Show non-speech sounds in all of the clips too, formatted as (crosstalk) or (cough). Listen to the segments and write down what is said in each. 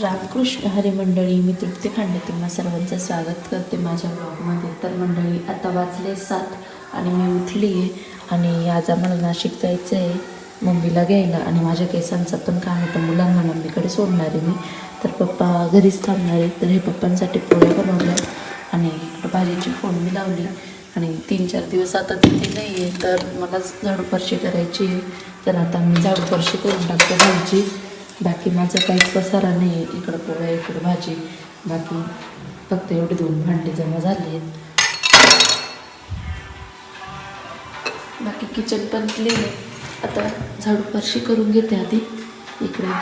रामकृष्ण हरी मंडळी मी तृप्ती खांडे तुम्हा सर्वांचं स्वागत करते माझ्या ब्लॉगमध्ये. तर मंडळी आता वाजले सात आणि मी उठली आहे आणि आज आम्हाला नाशिक जायचं आहे मम्मीला घ्यायला. आणि माझ्या केसांचं पण काम होतं मुलांना मम्मीकडे सोडणार आहे मी. तर पप्पा घरीच थांबणार आहे तर हे पप्पांसाठी पोळ्या बनवल्या आणि भाजीची फोडणी लावली. आणि तीन चार दिवस आता तिथे नाही आहे तर मलाच झाडू फरशी करायची आहे. तर आता मी झाडू फरशी करून टाकते भाजी. बाकी माझं काहीच पसारा नाही आहे इकडं पोळ्या इकडं भाजी. बाकी फक्त एवढे दोन भांडे जमा झाले आहेत बाकी किचन पण क्लीन आहे. आता झाडू फरशी करून घेते आधी. इकडे.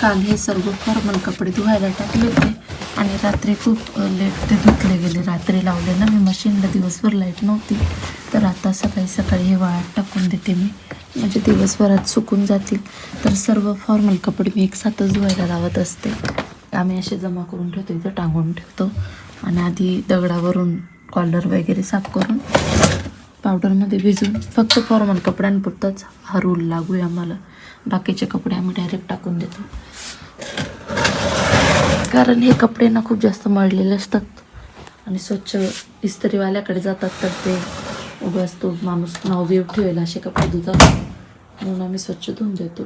काल हे सर्व फॉर्मल कपडे धुवायला टाकले होते. आणि रात्री खूप लेट ते धुतले गेले. रात्री लावले ना मी मशीनला दिवसभर लाइट नव्हती. तर आता सकाळी सकाळी हे वाळत टाकून देते मी. म्हणजे दिवसभरात सुकून जातील. तर सर्व फॉर्मल कपडे मी एक साथच धुवायला लावत असते. आम्ही असे जमा करून ठेवतो इथं टांगून ठेवतो. आणि आधी दगडावरून कॉलर वगैरे साफ करून पावडरमध्ये भिजून फक्त फॉर्मल कपड्यांपुरताच हा रूल लागू आहे आम्हाला. बाकीचे कपडे आम्ही डायरेक्ट टाकून देतो. कारण हे कपडे ना खूप जास्त मळलेले असतात. आणि स्वच्छ इस्त्रीवाल्याकडे जातात तर ते उगाच तो माणूस नाव ठेवेल असे कपडे धुतात. म्हणून आम्ही स्वच्छ धुवून देतो.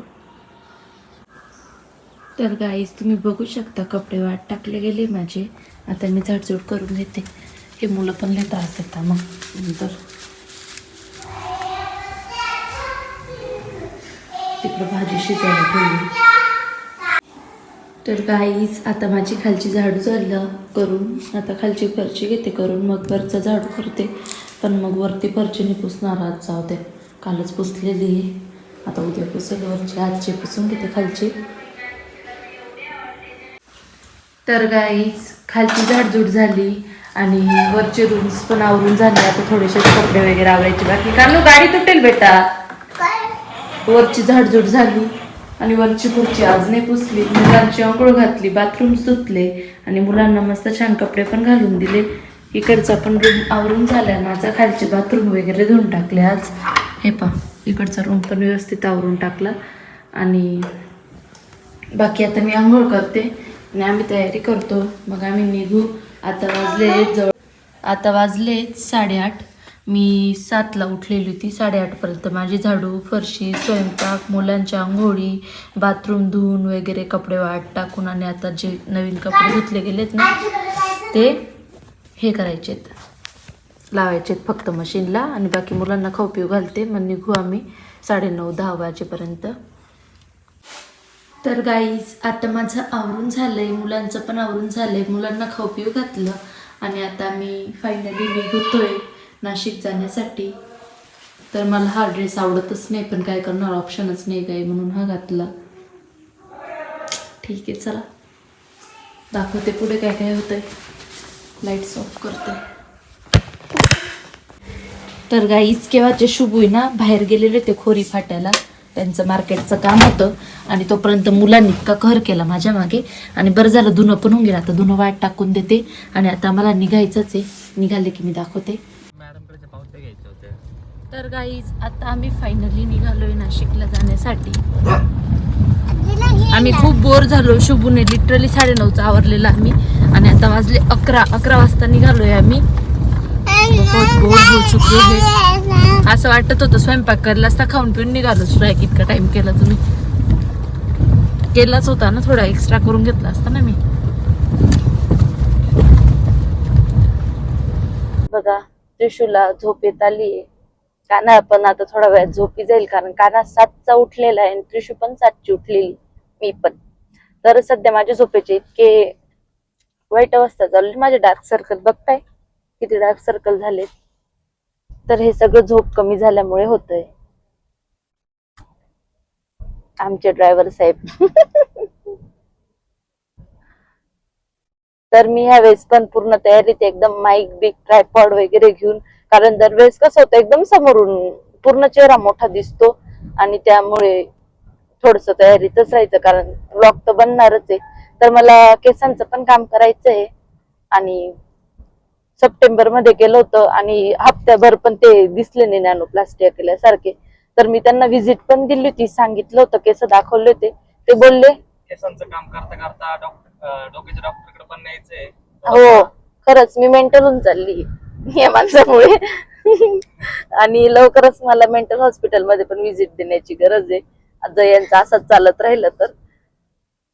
तर गाईज तुम्ही बघू शकता कपडे वाट टाकले गेले माझे. आता मी झाडझूड करून घेते. हे मुलं पण लिहिता असतात मग. नंतर तिकडं भाजी शिजायला ठेवली. तर गाईज आता माझी खालची झाडू झालं करून. आता खालची फरची घेते करून. मग वरचा झाडू करते. पण मग वरती परचीने पुसणार आज जाऊ दे. कालच पुसलेली आहे. आता उद्या पुसेल वरची. आजची पुसून घेते खालची. तर गाईच खालची झाडझूड झाली आणि वरचे रूम्स पण आवरून झाले. आता थोडेसे कपडे वगैरे आवरायचे बाकी. कारण गाडी तुटेल बेटा. वरची झाडझूड झाली आणि वरची खुर्ची आज नाही पुसली. मुलांची आंघोळ घातली बाथरूम धुतले आणि मुलांना मस्त छान कपडे पण घालून दिले. इकडचा पण रूम आवरून झाला. माझा खालचे बाथरूम वगैरे धुवून टाकले आज. हे पा इकडचा रूम पण व्यवस्थित आवरून टाकला. आणि बाकी आता मी आंघोळ करते. आणि आम्ही तयारी करतो. मग आम्ही निघू. आता वाजले जवळ आता वाजले साडेआठ. मी सातला उठलेली होती. साडेआठपर्यंत माझी झाडू फरशी स्वयंपाक मुलांच्या आंघोळी बाथरूम धुवून वगैरे कपडे वाट टाकून आणि आता जे नवीन कपडे धुतले गेलेत ना ते हे करायचेत. लावायचेत फक्त मशीनला आणि बाकी मुलांना खाऊ पिऊ घालते. मग निघू आम्ही साडेनऊ दहा वाजेपर्यंत. तर गाईज आता माझं आवरून झालं आहे मुलांचं पण आवरून झालं आहे मुलांना खाऊ पिऊ घातलं आणि आता मी फायनली निघतोय नाशिक जाण्यासाठी. तर मला हा ड्रेस आवडतच नाही पण काय करणार? ऑप्शनच नाही काही म्हणून हा घातला. ठीक आहे चला. दाखवते पुढे काय काय होतंय. लाईट्स ऑफ करते. तर गाईच केव्हाचे शुभू ना बाहेर गेलेले ते खोरी फाट्याला. त्यांचं मार्केटचं काम होतं. आणि तोपर्यंत मुलांनी इतका कहर केला माझ्या मागे. आणि बरं झालं धुणं पण होऊन गेलं. आता धुणं वाट टाकून देते. आणि आता मला निघायचंच आहे. निघाले की मी दाखवते. तर गाईज आता आम्ही फायनली निघालोय नाशिकला जाण्यासाठी. आम्ही खूप बोर झालो. शुभूने लिटरली साडेनऊचा आवरलेला आम्ही. आणि आता वाजले अकरा. अकरा वाजता निघालोय आम्ही. बहुत बोर होऊ है. असं वाटत होतं स्वयंपाक करायला. असता खाऊन पिऊन निघालो. सुद्धा इतका टाइम केला तुम्ही. केलाच होता ना थोडा एक्स्ट्रा करून घेतला असता ना मी. बघा त्रिशूला झोप येत आली काना पण आता थोडा वेळात झोपी जाईल. कारण काना सातचा उठलेला आहे आणि त्रिशू पण सातची उठलेली. मी पण. तर सध्या माझ्या झोपेचे इतके वाईट अवस्था चालू माझे डार्क सर्कल बघताय. किती डार्क सर्कल झाले तर हे सगळं झोप कमी झाल्यामुळे होतंय. आमचे ड्रायव्हर साहेब. तर मी ह्या वेळेस पण पूर्ण तयारीत एकदम माईक बिक ट्रायपॉड वगैरे घेऊन कारण दरवेळेस कसं होतं एकदम समोरून पूर्ण चेहरा मोठा दिसतो. आणि त्यामुळे थोडस तयारीतच राहायचं कारण ब्लॉग तर बनणारच आहे. तर मला केसांचं पण काम करायचं आहे. आणि सप्टेंबरमध्ये केलं होतं आणि हप्त्याभर पण ते दिसले नाही नॅनो प्लास्टिक केल्यासारखे. तर मी त्यांना व्हिजिट पण दिली होती सांगितलं होतं केस दाखवले होते. ते बोलले केसांचं काम करता करता डॉक्टर डोक्याच्या डॉक्टरकडे पण न्यायचंय. हो खरंच मी मेंटल होऊन चालली या माणसामुळे. (laughs) आणि लवकरच मला मेंटल हॉस्पिटलमध्ये पण व्हिजिट देण्याची गरज आहे. यांचं असंच चालत राहिलं तर.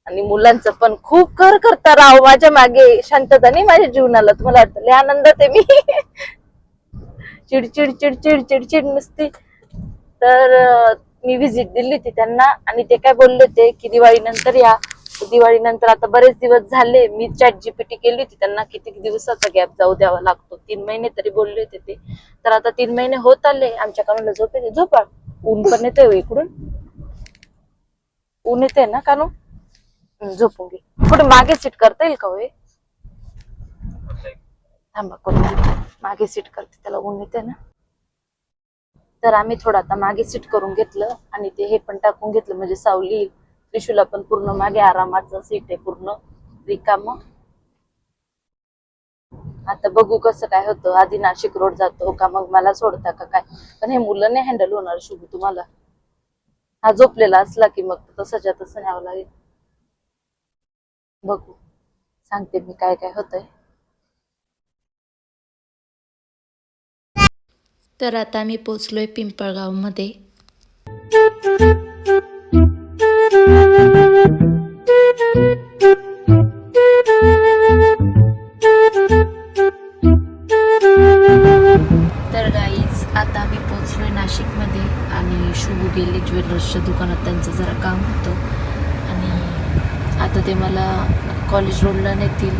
आणि मुलांचं पण खूप कर करता राव. माझ्या मागे शांतता नाही माझ्या जीवनाला. तुम्हाला वाटतं लय आनंदात आहे मी. चिडचिड चिडचिड चिडचिड नुसती. तर मी व्हिजिट दिली होती त्यांना आणि ते काय बोलले होते की दिवाळी नंतर या. दिवाळी नंतर आता बरेच दिवस झाले. मी चॅट जीपीटी केली होती त्यांना. किती दिवसाचा गॅप जाऊ द्यावा लागतो. तीन महिने तरी बोलले होते ते. तर आता तीन महिने होत आले. आमच्या कानाला झोप येते. झोपा. ऊन पण येते हो इकडून. ऊन येते ना कानू? झोपून घे. कुठे मागे सीट करता येईल का होय थांबा कोण मागे सीट करते त्याला ऊन येते ना. तर आम्ही थोडं आता मागे सीट करून घेतलं आणि ते हे पण टाकून घेतलं. म्हणजे सावली येईल. त्रिशूला पण पूर्ण मागे आरामाचं सीट आहे पूर्ण. रिकाम. आता बघू कसं काय होतं. आधी नाशिक रोड जातो का मग मला सोडता का काय? पण हे मुलं नाही हँडल होणार शुभ तुम्हाला? हा झोपलेला असला की मग तसंच्या तसं न्यावं लागेल. बघू. सांगते मी काय काय होतंय. तर आता मी पोचलोय पिंपळगावमध्ये. तर ते मला कॉलेज रोडला नेतील.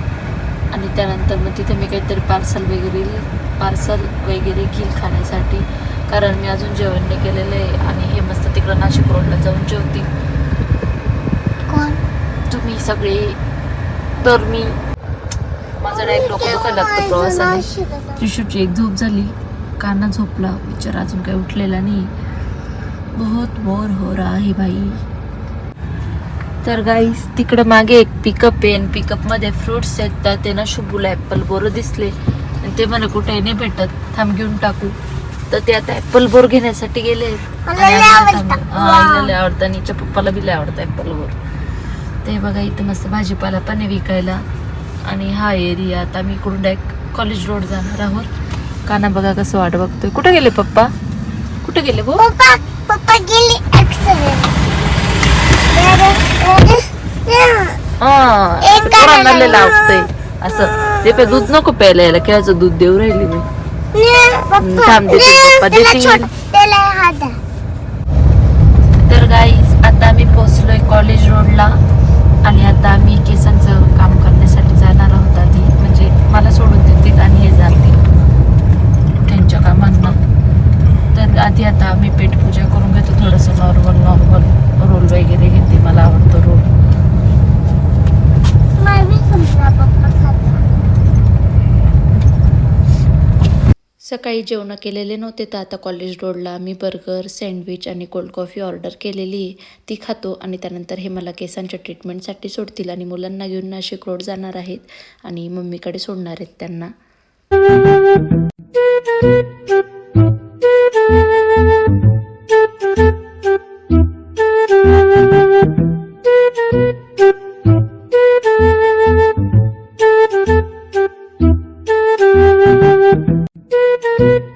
आणि त्यानंतर मग तिथे मी काहीतरी पार्सल वगैरे पार्सल वगैरे घेईल खाण्यासाठी. कारण मी अजून जेवण नाही केलेलं आहे. आणि हे मस्त तिकडं नाशिक रोडला जाऊन जेवतील तुम्ही सगळे. तर मी माझं डायरेक्ट डोकं दुखायला लागतं प्रवासाने. त्रिशूची एक झोप झाली. काना झोपला. बिचारा अजून काही उठलेला नाही. बहुत बोर हो रहा है भाई. तर गाईस तिकडं मागे एक पिकअप आहे आणि पिकअपमध्ये फ्रुट्स आहेत. तर ते ना शुभूला ऍपल बोर दिसले. आणि ते मला कुठे नाही भेटत. थांब घेऊन टाकू. तर ते आता ऍपल बोर घेण्यासाठी गेले आईला आवडतं. आणि हिच्या पप्पाला बी लय आवडतं ऍपल बोर. ते बघा इथं मस्त भाजीपाला पण आहे विकायला. आणि हा एरिया आता मी इकडून डायरेक्ट कॉलेज रोड जाणार आहोत. काना बघा कसं वाट बघतोय. कुठे गेले पप्पा? कुठे गेले भाऊ पप्पा गेली. हा लावलं. लावतंय असं. ते पे दूध नको प्यायला यायला केव्हाचं दूध देऊ राहिली मी. थांब देते तर गाईज आता आम्ही पोहोचलोय कॉलेज रोडला आणि आता आम्ही केसांचं काम करण्यासाठी जाणार आहोत आधी म्हणजे मला सोडून देतील आणि हे जातील त्यांच्या कामांना तर आधी आता आम्ही पेटपूजा करून घेतो थोडंसं नॉर्मल नॉर्मल रोल वगैरे घेते मला आवडतो रोल मी संपला पप्पा खाता काही जेवणं केलेले नव्हते तर आता कॉलेज रोडला मी बर्गर सँडविच आणि कोल्ड कॉफी ऑर्डर केलेली. ती खातो आणि त्यानंतर हे मला केसांच्या ट्रीटमेंटसाठी सोडतील आणि मुलांना घेऊन नाशिक रोड जाणार आहेत आणि मम्मीकडे सोडणार आहेत त्यांना. तर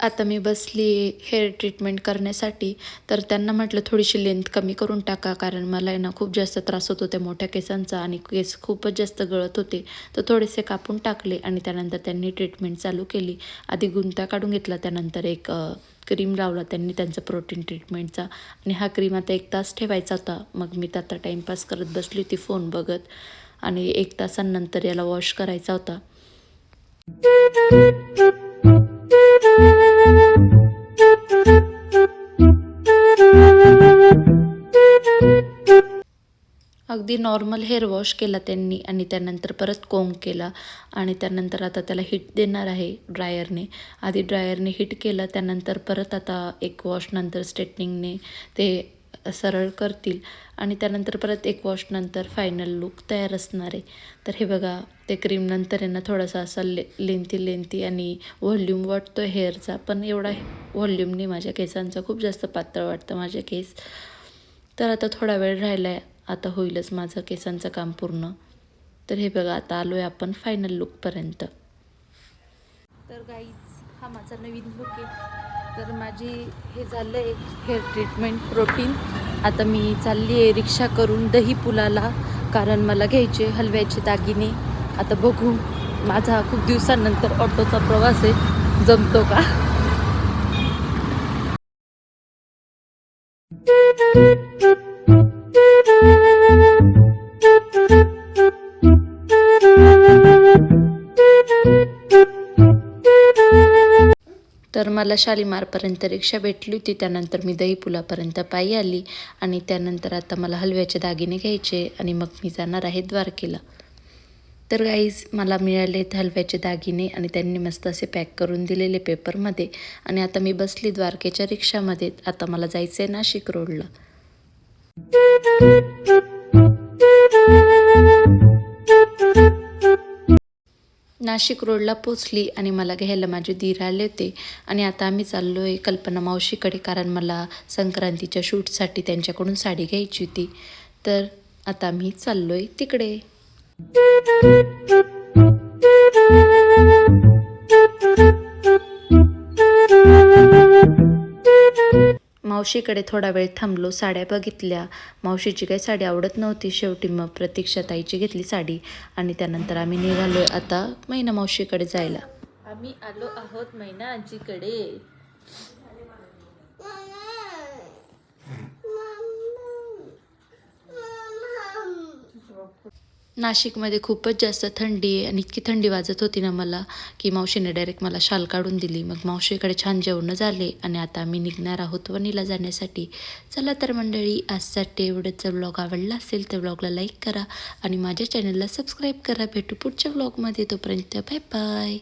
आता मी बसली हेअर ट्रीटमेंट करण्यासाठी तर त्यांना म्हटलं थोडीशी लेंथ कमी करून टाका कारण मला आहे ना खूप जास्त त्रास होत होते मोठ्या केसांचा आणि केस खूपच जास्त गळत होते. तर थोडेसे कापून टाकले आणि त्यानंतर त्यांनी ट्रीटमेंट चालू केली. आधी गुंता काढून घेतला त्यानंतर एक क्रीम लावला त्यांनी त्यांचा प्रोटीन ट्रीटमेंटचा आणि हा क्रीम आता एक तास ठेवायचा होता. मग मी तर आता टाईमपास करत बसली होती फोन बघत. आणि एक तासानंतर याला वॉश करायचा होता. अगदी नॉर्मल हेअर वॉश केला त्यांनी आणि त्यानंतर परत कोंब केला आणि त्यानंतर आता त्याला हिट देणार आहे ड्रायरने आधी ड्रायरने हिट केलं त्यानंतर परत आता एक वॉश नंतर स्ट्रेटनिंगने ते सरळ करतील. आणि त्यानंतर परत एक वॉशनंतर फायनल लुक तयार असणार आहे. तर हे बघा ते क्रीम नंतर यांना थोडासा असा ले लेंथी लेंथी आणि व्हॉल्यूम वाटतो हेअरचा पण एवढा व्हॉल्यूमने नाही माझ्या केसांचा. खूप जास्त पातळ वाटतं माझे केस. तर आता थोडा वेळ राहिला आहे आता होईलच माझं केसांचं काम पूर्ण. तर हे बघा आता आलो आहे आपण फायनल लुकपर्यंत तर गाईज हा माझा नवीन लुक आहे. तर माझी हे झालं आहे हेअर ट्रीटमेंट प्रोटीन आता मी चालली आहे रिक्षा करून दही पुलाला कारण मला घ्यायचे हलव्याचे दागिने. आता बघू माझा खूप दिवसानंतर ऑटोचा प्रवास आहे. जमतो का? (laughs) तर मला शालिमारपर्यंत रिक्षा भेटली होती. त्यानंतर मी दहीपुलापर्यंत पायी आली आणि त्यानंतर आता मला हलव्याचे दागिने घ्यायचे आणि मग मी जाणार आहे द्वारकेला. तर गाईज मला मिळाले हलव्याचे दागिने आणि त्यांनी मस्त असे पॅक करून दिलेले पेपरमध्ये आणि आता मी बसली द्वारकेच्या रिक्षामध्ये. आता मला जायचं आहे नाशिक रोडला. नाशिक रोडला पोचली आणि मला घ्यायला माझे दीर आले होते. आणि आता आम्ही चाललो आहे कल्पना मावशीकडे कारण मला संक्रांतीच्या शूटसाठी त्यांच्याकडून साडी घ्यायची होती. तर आता आम्ही चाललो आहे तिकडे. मावशीकडे थोडा वेळ थांबलो साड्या बघितल्या. मावशीची काही साडी आवडत नव्हती. शेवटी मग प्रतीक्षा ताईची घेतली साडी आणि त्यानंतर आम्ही निघालो आता मैना मावशीकडे जायला. आम्ही आलो आहोत मैना आजीकडे. नाशिकमध्ये खूपच जास्त थंडी आहे आणि इतकी थंडी वाजत होती ना मला की मावशीने डायरेक्ट मला शाल काढून दिली. मग मावशीकडे छान जेवणं झाले आणि आता आम्ही निघणार आहोत वणीला जाण्यासाठी. चला तर मंडळी आजसाठी एवढंच. ब्लॉग आवडला असेल तर ब्लॉगला लाईक करा आणि माझ्या चॅनलला सबस्क्राईब करा. भेटू पुढच्या ब्लॉगमध्ये तोपर्यंत बाय बाय